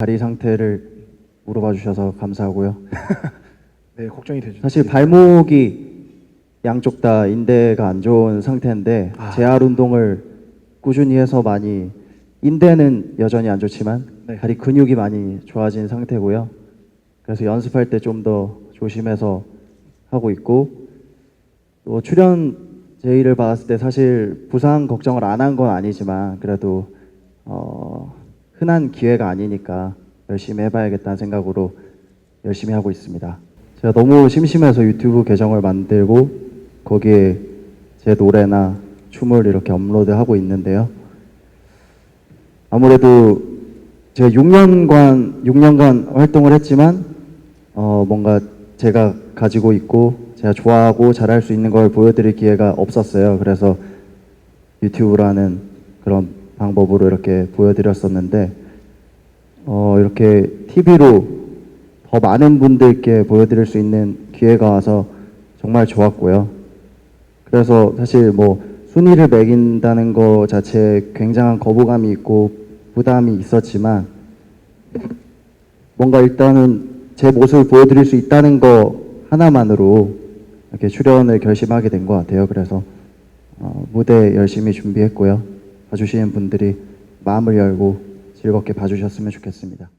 다리 상태를 물어봐 주셔서 감사하고요. 네, 걱정이 되죠. 사실 발목이 양쪽 다 인대가 안 좋은 상태인데 아. 재활 운동을 꾸준히 해서 많이 인대는 여전히 안 좋지만 네. 다리 근육이 많이 좋아진 상태고요. 그래서 연습할 때 좀 더 조심해서 하고 있고 또 출연 제의를 받았을 때 사실 부상 걱정을 안 한 건 아니지만 그래도 어, 흔한 기회가 아니니까 열심히 해봐야겠다는 생각으로 열심히 하고 있습니다. 제가 너무 심심해서 유튜브 계정을 만들고 거기에 제 노래나 춤을 이렇게 업로드하고 있는데요. 아무래도 제가 6년간 6년간 활동을 했지만 어 뭔가 제가 가지고 있고 제가 좋아하고 잘할 수 있는 걸 보여드릴 기회가 없었어요. 그래서 유튜브라는 그런 방법으로 이렇게 보여드렸었는데 어 이렇게 TV로 더 많은 분들께 보여드릴 수 있는 기회가 와서 정말 좋았고요. 그래서 사실 뭐 순위를 매긴다는 거 자체에 굉장한 거부감이 있고 부담이 있었지만 뭔가 일단은 제 모습을 보여드릴 수 있다는 거 하나만으로 이렇게 출연을 결심하게 된 것 같아요. 그래서 어, 무대 열심히 준비했고요. 봐주시는 분들이 마음을 열고 즐겁게 봐주셨으면 좋겠습니다.